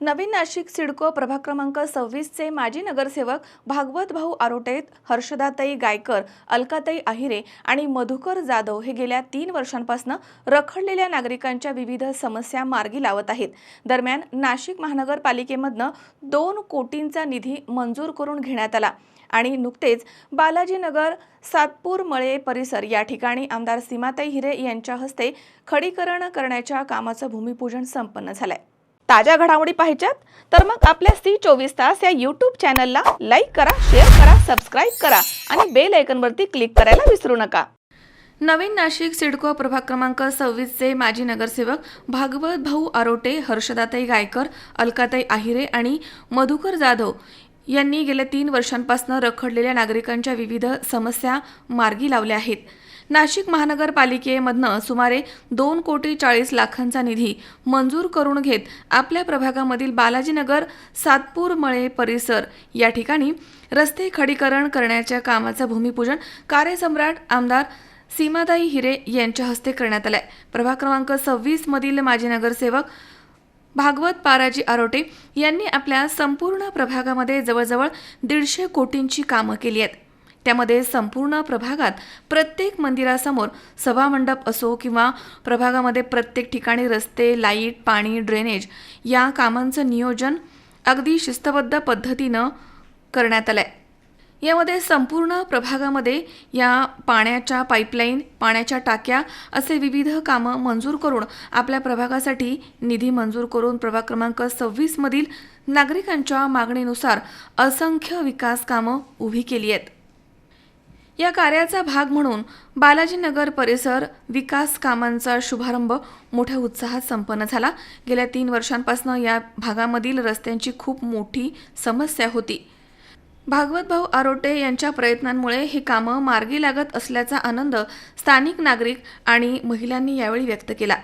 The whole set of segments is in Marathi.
नवीन नाशिक सिडको प्रभाग क्रमांक सव्वीसचे माजी नगरसेवक भागवत भाऊ आरोटेत हर्षदाताई गायकर अलकाताई आहिरे आणि मधुकर जाधव हे गेल्या तीन वर्षांपासून रखडलेल्या नागरिकांच्या विविध समस्या मार्गी लावत आहेत. दरम्यान नाशिक महानगरपालिकेमधनं दोन कोटींचा निधी मंजूर करून घेण्यात आला आणि नुकतेच बालाजीनगर सातपूर मळे परिसर या ठिकाणी आमदार सीमाताई हिरे यांच्या हस्ते खडीकरण करण्याच्या कामाचं भूमिपूजन संपन्न झालंय. ताज्या घडामोडी पाहिजेत? तर मग आपल्या सी चोवीस तास या यूट्यूब चॅनलला लाईक करा शेअर करा सबस्क्राईब करा आणि बेल आयकनवरती क्लिक करायला विसरू नका. नवीन नाशिक सिडको प्रभाग क्रमांक सव्वीसचे माजी नगरसेवक भागवत भाऊ आरोटे हर्षदाताई गायकर अलकाताई आहिरे आणि मधुकर जाधव यांनी गेल्या तीन वर्षांपासून रखडलेल्या नागरिकांच्या विविध समस्या मार्गी लावल्या आहेत. नाशिक महानगरपालिकेमधनं सुमारे दोन कोटी चाळीस लाखांचा निधी मंजूर करून घेत आपल्या प्रभागामधील बालाजीनगर सातपूर मळे परिसर या ठिकाणी रस्ते खडीकरण करण्याच्या कामाचं भूमिपूजन कार्यसम्राट आमदार सीमाताई हिरे यांच्या हस्ते करण्यात आलंय. प्रभाग क्रमांक सव्वीसमधील माजी नगरसेवक भागवत पाराजी आरोटे यांनी आपल्या संपूर्ण प्रभागामध्ये जवळजवळ दीडशे कोटींची कामं केली आहेत. त्यामध्ये संपूर्ण प्रभागात प्रत्येक मंदिरासमोर सभामंडप असो किंवा प्रभागामध्ये प्रत्येक ठिकाणी रस्ते लाइट पाणी ड्रेनेज या कामांचं नियोजन अगदी शिस्तबद्ध पद्धतीनं करण्यात आलं आहे यामध्ये संपूर्ण प्रभागामध्ये या पाण्याच्या पाईपलाईन पाण्याच्या टाक्या असे विविध कामं मंजूर करून आपल्या प्रभागासाठी निधी मंजूर करून प्रभाग क्रमांक सव्वीसमधील नागरिकांच्या मागणीनुसार असंख्य विकास कामं उभी केली आहेत. या कार्याचा भाग म्हणून बालाजीनगर परिसर विकास कामांचा शुभारंभ मोठ्या उत्साहात संपन्न झाला. गेल्या तीन वर्षांपासून या भागामधील रस्त्यांची खूप मोठी समस्या होती. भागवत भाऊ आरोटे यांच्या प्रयत्नांमुळे ही कामं मार्गी लागत असल्याचा आनंद स्थानिक नागरिक आणि महिलांनी यावेळी व्यक्त केला.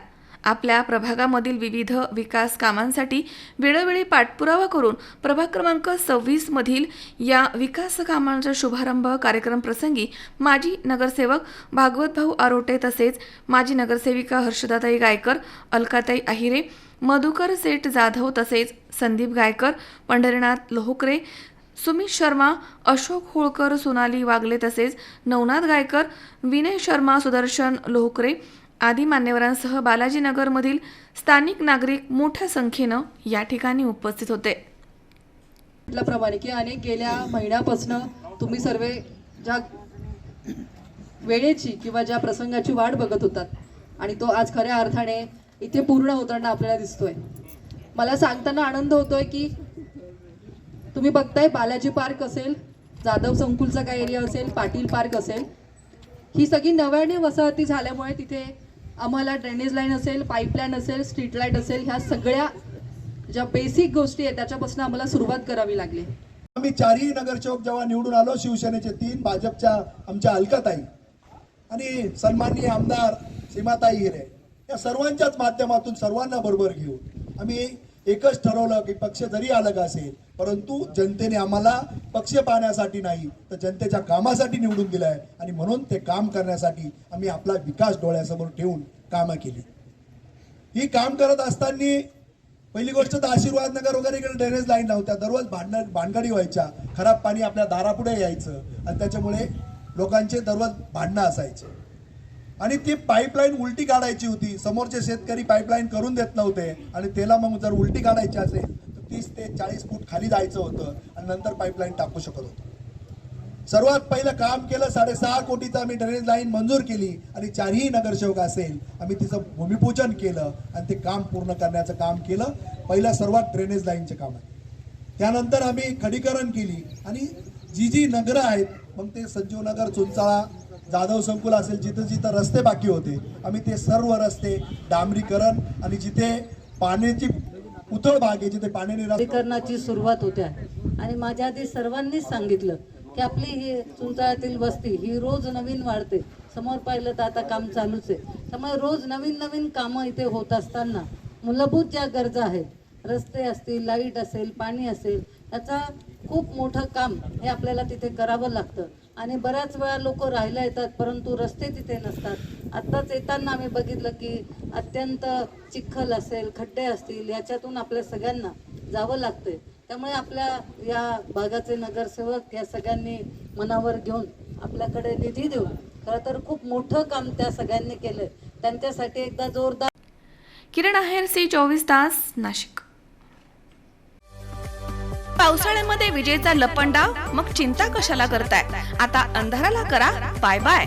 आपल्या प्रभागामधील विविध विकास कामांसाठी वेळोवेळी पाठपुरावा करून प्रभाग क्रमांक सव्वीसमधील या विकास कामांचा शुभारंभ कार्यक्रम प्रसंगी माजी नगरसेवक भागवत भाऊ आरोटे तसेच माजी नगरसेविका हर्षदाताई गायकर अलकाताई आहिरे मधुकर सेठ जाधव तसेच संदीप गायकर पंढरीनाथ लोहकरे सुमित शर्मा अशोक होळकर सोनाली वागले तसेच नवनाथ गायकर विनय शर्मा सुदर्शन लोहकरे आदी मान्यवरांसह बालाजीनगरमधील स्थानिक नागरिक मोठ्या संख्येनं या ठिकाणी उपस्थित होते. म्हटल्याप्रमाणे की अनेक गेल्या महिन्यापासून तुम्ही सर्व ज्या वेळेची किंवा ज्या प्रसंगाची वाट बघत होतात आणि तो आज खऱ्या अर्थाने इथे पूर्ण होताना आपल्याला दिसतोय. मला सांगताना आनंद होतोय की तुम्ही बघताय बालाजी पार्क असेल जाधव संकुलचा काय एरिया असेल पाटील पार्क असेल ही सगळी नव्याने वसाहती झाल्यामुळे तिथे आम्हाला ड्रेनेज लाईन असेल पाईपलाईन असेल स्ट्रीट लाइट असेल ह्या सगळ्या ज्या बेसिक गोष्टी आहेत त्याच्यापासून आम्हाला सुरुवात करावी लागली. आम्ही चारही नगरसेवक जेव्हा निवडून आलो शिवसेनेचे तीन भाजपच्या आमच्या अलकाताई आणि सन्माननीय आमदार सीमाताई हिरे या सर्वांच्याच माध्यमातून सर्वांना बरोबर घेऊन आम्ही एकच ठरवलं की पक्ष जरी अलग असेल परंतु जनतेने आम्हाला पक्ष पाहण्यासाठी नाही तर जनतेच्या कामासाठी निवडून दिलंय. आणि म्हणून ते काम करण्यासाठी आम्ही आपला विकास डोळ्यासमोर ठेवून कामं केली. ही काम करत असताना पहिली गोष्ट तर आशीर्वाद नगर वगैरे इकडे ड्रेनेज लाईन नव्हत्या दररोज भांडण भानगडी व्हायच्या. खराब पाणी आपल्या दारापुढे यायचं. आणि त्याच्यामुळे लोकांचे दररोज भांडणं असायचे. आणि ती पाईपलाईन उलटी काढायची होती. समोरचे शेतकरी पाईपलाईन करून देत नव्हते. आणि त्याला मग जर उलटी काढायची असेल तीस ते चाळीस फूट खाली जायचं होतं आणि नंतर पाईपलाईन टाकू शकत होतो. सर्वात पहिलं काम केलं साडेसहा कोटीचं आम्ही ड्रेनेज लाईन मंजूर केली आणि चारही नगरसेवक असेल आम्ही तिचं भूमिपूजन केलं आणि ते काम पूर्ण करण्याचं काम केलं. पहिलं सर्वात ड्रेनेज लाईनचं काम आहे. त्यानंतर आम्ही खडीकरण केली आणि जी जी नगरं आहेत मग ते संजीव नगर चुंचाळा जाधव संकुल असेल जिथं जिथं रस्ते बाकी होते आम्ही ते सर्व रस्ते डांबरीकरण आणि जिथे पाण्याची उथळ भाग आहे जिथे पाण्याने सुरुवात होत्या आणि माझ्या आधी सर्वांनीच सांगितलं की आपली ही चुंचाळ्यातील वस्ती ही रोज नवीन वाढते. समोर पाहिलं तर आता काम चालूच आहे. त्यामुळे रोज नवीन नवीन कामं इथे होत असताना मूलभूत ज्या गरजा आहेत रस्ते असतील लाइट असेल पाणी असेल याचा खूप मोठं काम हे आपल्याला तिथे करावं लागतं. आणि बऱ्याच वेळा लोक राहायला येतात परंतु रस्ते तिथे नसतात. आत्ताच येताना आम्ही बघितलं की अत्यंत चिखल असेल खड्डे असतील याच्यातून आपल्या सगळ्यांना जावं लागतंय. त्यामुळे आपल्या या भागाचे नगरसेवक या सगळ्यांनी मनावर घेऊन आपल्याकडे निधी देऊन खरं तर खूप मोठं काम त्या सगळ्यांनी केलंय. त्यांच्यासाठी एकदा जोरदार किरण आहेर सी चोवीस तास नाशिक. पावसाळ्यामध्ये विजेचा लपंडाव? मग चिंता कशाला करताय? आता अंधाराला करा बाय बाय.